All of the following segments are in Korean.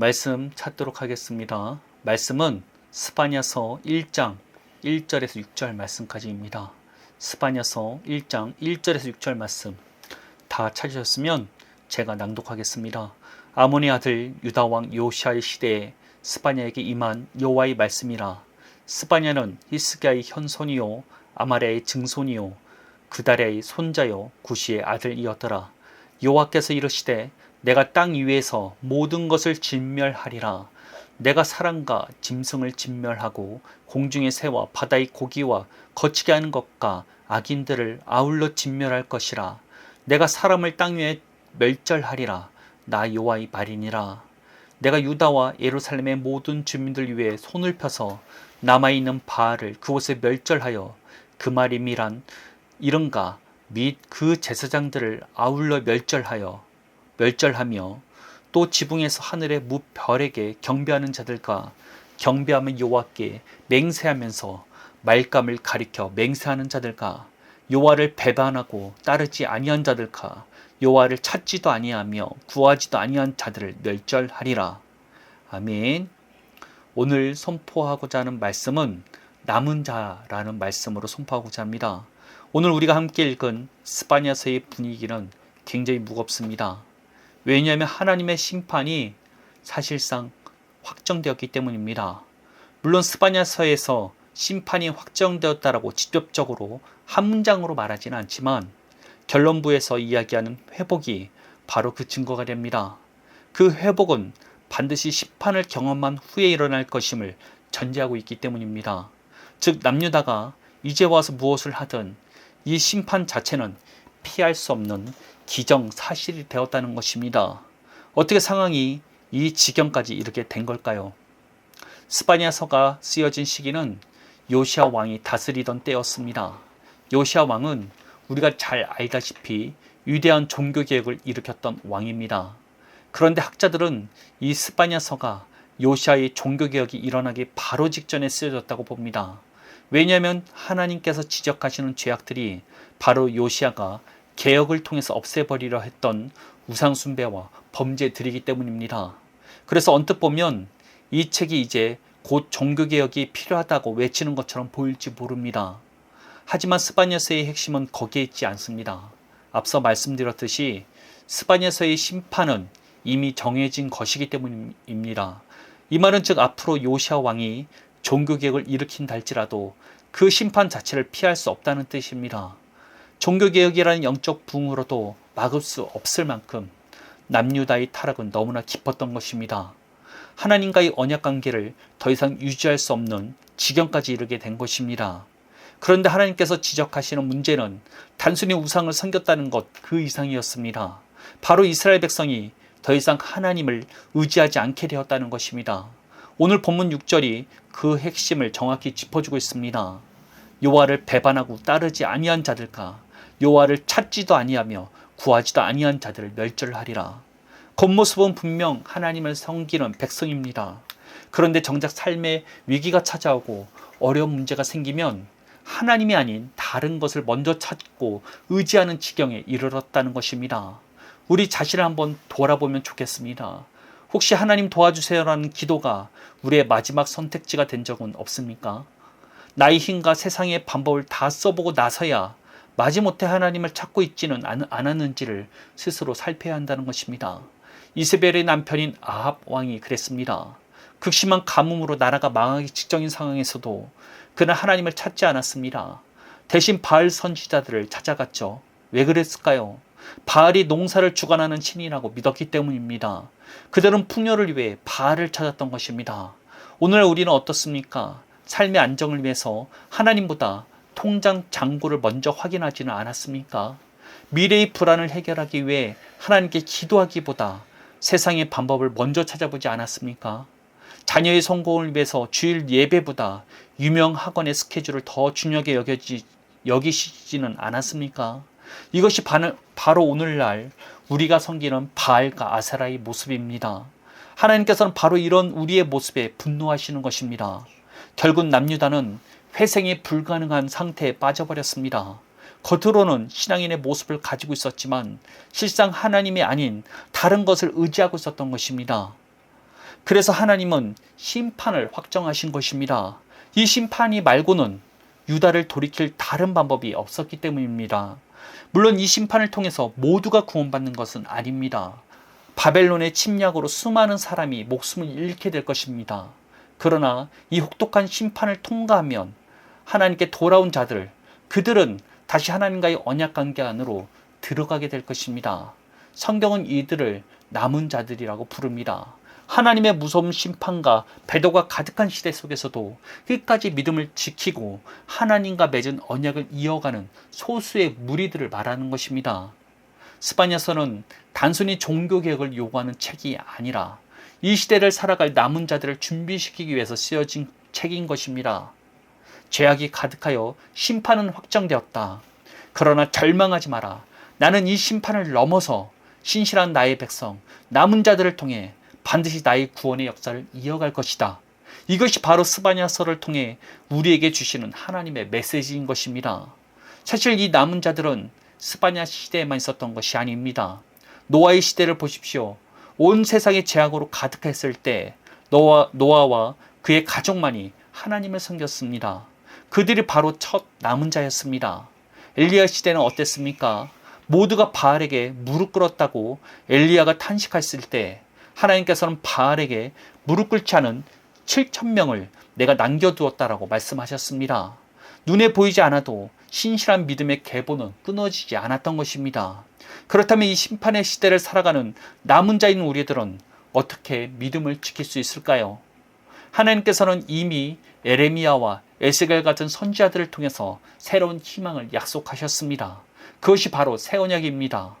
말씀 찾도록 하겠습니다. 말씀은 스파냐서 1장 1절에서 6절 말씀까지입니다. 스파냐서 1장 1절에서 6절 말씀 다 찾으셨으면 제가 낭독하겠습니다. 아모니 아들 유다 왕 요시아의 시대에 스파냐에게 임한 여호와의 말씀이라 스파냐는 히스기야의 현손이요 아마레의 증손이요 그달의 손자요 구시의 아들이었더라. 여호와께서 이르시되 내가 땅 위에서 모든 것을 진멸하리라. 내가 사람과 짐승을 진멸하고 공중의 새와 바다의 고기와 거치게 하는 것과 악인들을 아울러 진멸할 것이라. 내가 사람을 땅 위에 멸절하리라. 나 여호와의 말이니라. 내가 유다와 예루살렘의 모든 주민들 위해 손을 펴서 남아 있는 바알을 그곳에 멸절하여 그 말임이란 이른가 및 그 제사장들을 아울러 멸절하여 멸절하며 또 지붕에서 하늘의 무별에게 경배하는 자들과 경배하면 여호와께 맹세하면서 말감을 가리켜 맹세하는 자들과 여호와를 배반하고 따르지 아니한 자들과 여호와를 찾지도 아니하며 구하지도 아니한 자들을 멸절하리라. 아멘. 오늘 선포하고자 하는 말씀은 남은 자라는 말씀으로 선포하고자 합니다. 오늘 우리가 함께 읽은 스파냐서의 분위기는 굉장히 무겁습니다. 왜냐하면 하나님의 심판이 사실상 확정되었기 때문입니다. 물론 스파냐서에서 심판이 확정되었다라고 직접적으로 한 문장으로 말하지는 않지만 결론부에서 이야기하는 회복이 바로 그 증거가 됩니다. 그 회복은 반드시 심판을 경험한 후에 일어날 것임을 전제하고 있기 때문입니다. 즉 남유다가 이제 와서 무엇을 하든 이 심판 자체는 피할 수 없는 기정 사실이 되었다는 것입니다. 어떻게 상황이 이 지경까지 이렇게 된 걸까요? 스파니아서가 쓰여진 시기는 요시아 왕이 다스리던 때였습니다. 요시아 왕은 우리가 잘 알다시피 위대한 종교 개혁을 일으켰던 왕입니다. 그런데 학자들은 이 스파냐서가 요시아의 종교 개혁이 일어나기 바로 직전에 쓰여졌다고 봅니다. 왜냐하면 하나님께서 지적하시는 죄악들이 바로 요시아가 개혁을 통해서 없애버리려 했던 우상숭배와 범죄들이기 때문입니다. 그래서 언뜻 보면 이 책이 이제 곧 종교개혁이 필요하다고 외치는 것처럼 보일지 모릅니다. 하지만 스바냐서의 핵심은 거기에 있지 않습니다. 앞서 말씀드렸듯이 스바냐서의 심판은 이미 정해진 것이기 때문입니다. 이 말은 즉 앞으로 요시아 왕이 종교개혁을 일으킨다 할지라도 그 심판 자체를 피할 수 없다는 뜻입니다. 종교개혁이라는 영적 부흥으로도 막을 수 없을 만큼 남유다의 타락은 너무나 깊었던 것입니다. 하나님과의 언약 관계를 더 이상 유지할 수 없는 지경까지 이르게 된 것입니다. 그런데 하나님께서 지적하시는 문제는 단순히 우상을 섬겼다는 것 그 이상이었습니다. 바로 이스라엘 백성이 더 이상 하나님을 의지하지 않게 되었다는 것입니다. 오늘 본문 6절이 그 핵심을 정확히 짚어주고 있습니다. 요하를 배반하고 따르지 아니한 자들과 요하를 찾지도 아니하며 구하지도 아니한 자들을 멸절하리라. 겉모습은 분명 하나님을 섬기는 백성입니다. 그런데 정작 삶에 위기가 찾아오고 어려운 문제가 생기면 하나님이 아닌 다른 것을 먼저 찾고 의지하는 지경에 이르렀다는 것입니다. 우리 자신을 한번 돌아보면 좋겠습니다. 혹시 하나님 도와주세요라는 기도가 우리의 마지막 선택지가 된 적은 없습니까? 나의 힘과 세상의 방법을 다 써보고 나서야 마지못해 하나님을 찾고 있지는 않았는지를 스스로 살펴야 한다는 것입니다. 이세벨의 남편인 아합 왕이 그랬습니다. 극심한 가뭄으로 나라가 망하기 직전인 상황에서도 그는 하나님을 찾지 않았습니다. 대신 바알 선지자들을 찾아갔죠. 왜 그랬을까요? 바알이 농사를 주관하는 신이라고 믿었기 때문입니다. 그들은 풍요를 위해 바알을 찾았던 것입니다. 오늘 우리는 어떻습니까? 삶의 안정을 위해서 하나님보다 통장 잔고를 먼저 확인하지는 않았습니까? 미래의 불안을 해결하기 위해 하나님께 기도하기보다 세상의 방법을 먼저 찾아보지 않았습니까? 자녀의 성공을 위해서 주일 예배보다 유명 학원의 스케줄을 더 중요하게 여겨지, 여기시지는 않았습니까? 이것이 바로 오늘날 우리가 섬기는 바알과 아사라의 모습입니다. 하나님께서는 바로 이런 우리의 모습에 분노하시는 것입니다. 결국 남유다는 회생이 불가능한 상태에 빠져버렸습니다. 겉으로는 신앙인의 모습을 가지고 있었지만 실상 하나님이 아닌 다른 것을 의지하고 있었던 것입니다. 그래서 하나님은 심판을 확정하신 것입니다. 이 심판이 말고는 유다를 돌이킬 다른 방법이 없었기 때문입니다. 물론 이 심판을 통해서 모두가 구원받는 것은 아닙니다. 바벨론의 침략으로 수많은 사람이 목숨을 잃게 될 것입니다. 그러나 이 혹독한 심판을 통과하면 하나님께 돌아온 자들, 그들은 다시 하나님과의 언약 관계 안으로 들어가게 될 것입니다. 성경은 이들을 남은 자들이라고 부릅니다. 하나님의 무서운 심판과 배도가 가득한 시대 속에서도 끝까지 믿음을 지키고 하나님과 맺은 언약을 이어가는 소수의 무리들을 말하는 것입니다. 스파냐서는 단순히 종교개혁을 요구하는 책이 아니라 이 시대를 살아갈 남은 자들을 준비시키기 위해서 쓰여진 책인 것입니다. 죄악이 가득하여 심판은 확정되었다. 그러나 절망하지 마라. 나는 이 심판을 넘어서 신실한 나의 백성, 남은 자들을 통해 반드시 나의 구원의 역사를 이어갈 것이다. 이것이 바로 스바냐서를 통해 우리에게 주시는 하나님의 메시지인 것입니다. 사실 이 남은 자들은 스바냐 시대에만 있었던 것이 아닙니다. 노아의 시대를 보십시오. 온 세상이 죄악으로 가득했을 때 노아, 노아와 그의 가족만이 하나님을 섬겼습니다. 그들이 바로 첫 남은 자였습니다. 엘리야 시대는 어땠습니까? 모두가 바알에게 무릎 꿇었다고 엘리야가 탄식했을 때 하나님께서는 바알에게 무릎 꿇지 않은 7천 명을 내가 남겨두었다라고 말씀하셨습니다. 눈에 보이지 않아도 신실한 믿음의 계보는 끊어지지 않았던 것입니다. 그렇다면 이 심판의 시대를 살아가는 남은 자인 우리들은 어떻게 믿음을 지킬 수 있을까요? 하나님께서는 이미 에레미야와 에스겔 같은 선지자들을 통해서 새로운 희망을 약속하셨습니다. 그것이 바로 새 언약입니다.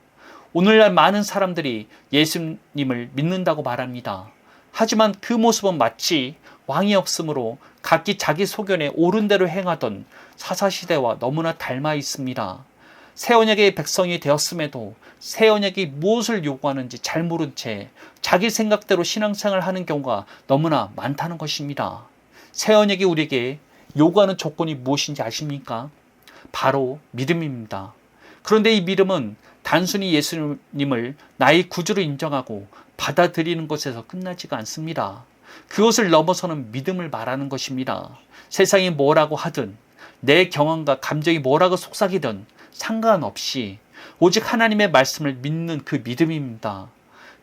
오늘날 많은 사람들이 예수님을 믿는다고 말합니다. 하지만 그 모습은 마치 왕이 없으므로 각기 자기 소견에 옳은 대로 행하던 사사시대와 너무나 닮아 있습니다. 새 언약의 백성이 되었음에도 새 언약이 무엇을 요구하는지 잘 모른 채 자기 생각대로 신앙생활을 하는 경우가 너무나 많다는 것입니다. 새 언약이 우리에게 요구하는 조건이 무엇인지 아십니까? 바로 믿음입니다. 그런데 이 믿음은 단순히 예수님을 나의 구주로 인정하고 받아들이는 것에서 끝나지가 않습니다. 그것을 넘어서는 믿음을 말하는 것입니다. 세상이 뭐라고 하든 내 경험과 감정이 뭐라고 속삭이든 상관없이 오직 하나님의 말씀을 믿는 그 믿음입니다.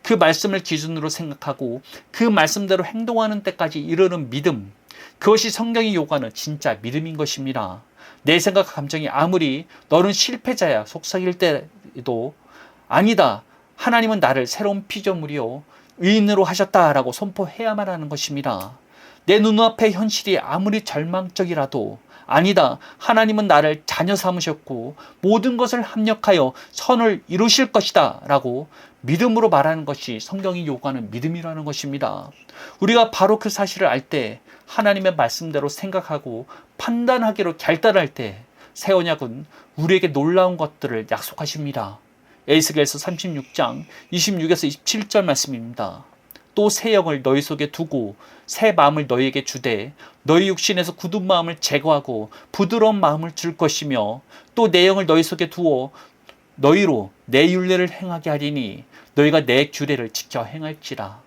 그 말씀을 기준으로 생각하고 그 말씀대로 행동하는 때까지 이르는 믿음. 그것이 성경이 요구하는 진짜 믿음인 것입니다. 내 생각, 감정이 아무리 너는 실패자야 속삭일 때도 아니다. 하나님은 나를 새로운 피조물이요. 의인으로 하셨다라고 선포해야만 하는 것입니다. 내 눈앞의 현실이 아무리 절망적이라도 아니다. 하나님은 나를 자녀 삼으셨고 모든 것을 합력하여 선을 이루실 것이다. 라고 믿음으로 말하는 것이 성경이 요구하는 믿음이라는 것입니다. 우리가 바로 그 사실을 알 때 하나님의 말씀대로 생각하고 판단하기로 결단할 때 새 언약은 우리에게 놀라운 것들을 약속하십니다. 에이스겔서 36장 26에서 27절 말씀입니다. 또 새 영을 너희 속에 두고 새 마음을 너희에게 주되 너희 육신에서 굳은 마음을 제거하고 부드러운 마음을 줄 것이며 또 내 영을 너희 속에 두어 너희로 내 율례를 행하게 하리니 너희가 내 규례를 지켜 행할지라.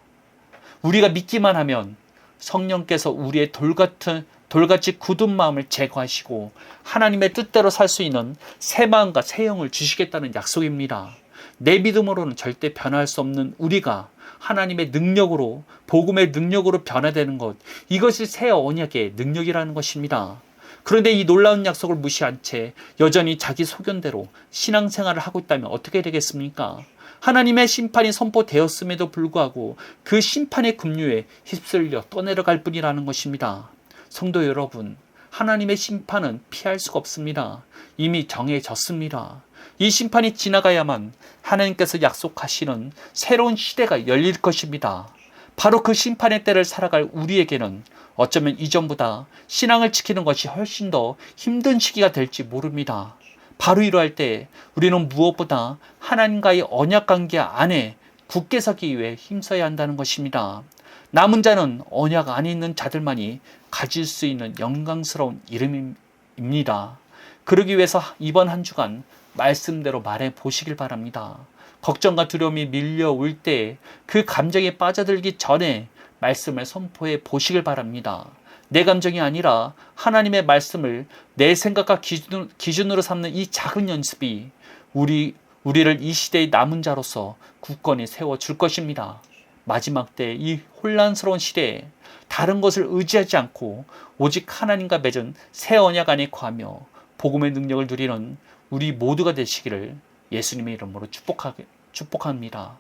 우리가 믿기만 하면 성령께서 우리의 돌 같은 돌같이 굳은 마음을 제거하시고 하나님의 뜻대로 살 수 있는 새 마음과 새 영을 주시겠다는 약속입니다. 내 믿음으로는 절대 변할 수 없는 우리가 하나님의 능력으로 복음의 능력으로 변화되는 것 이것이 새 언약의 능력이라는 것입니다. 그런데 이 놀라운 약속을 무시한 채 여전히 자기 소견대로 신앙생활을 하고 있다면 어떻게 되겠습니까? 하나님의 심판이 선포되었음에도 불구하고 그 심판의 급류에 휩쓸려 떠내려갈 뿐이라는 것입니다. 성도 여러분, 하나님의 심판은 피할 수가 없습니다. 이미 정해졌습니다. 이 심판이 지나가야만 하나님께서 약속하시는 새로운 시대가 열릴 것입니다. 바로 그 심판의 때를 살아갈 우리에게는 어쩌면 이전보다 신앙을 지키는 것이 훨씬 더 힘든 시기가 될지 모릅니다. 바로 이러할 때 우리는 무엇보다 하나님과의 언약 관계 안에 굳게 서기 위해 힘써야 한다는 것입니다. 남은 자는 언약 안에 있는 자들만이 가질 수 있는 영광스러운 이름입니다. 그러기 위해서 이번 한 주간 말씀대로 말해 보시길 바랍니다. 걱정과 두려움이 밀려올 때 그 감정에 빠져들기 전에 말씀을 선포해 보시길 바랍니다. 내 감정이 아니라 하나님의 말씀을 내 생각과 기준, 기준으로 삼는 이 작은 연습이 우리 우리를 이 시대의 남은 자로서 굳건히 세워 줄 것입니다. 마지막 때 이 혼란스러운 시대에 다른 것을 의지하지 않고 오직 하나님과 맺은 새 언약 안에 거하며 복음의 능력을 누리는 우리 모두가 되시기를 예수님의 이름으로 축복하, 축복합니다.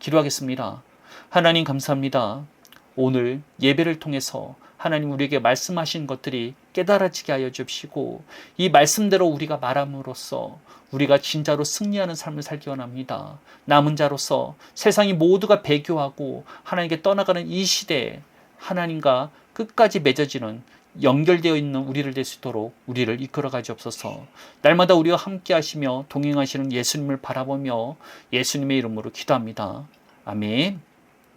기도하겠습니다. 하나님 감사합니다. 오늘 예배를 통해서 하나님 우리에게 말씀하신 것들이 깨달아지게 하여 주시고 이 말씀대로 우리가 말함으로써 우리가 진짜로 승리하는 삶을 살기 원합니다. 남은 자로서 세상이 모두가 배교하고 하나님께 떠나가는 이 시대에 하나님과 끝까지 맺어지는 연결되어 있는 우리를 될 수 있도록 우리를 이끌어 가지옵소서. 날마다 우리와 함께 하시며 동행하시는 예수님을 바라보며 예수님의 이름으로 기도합니다. 아멘.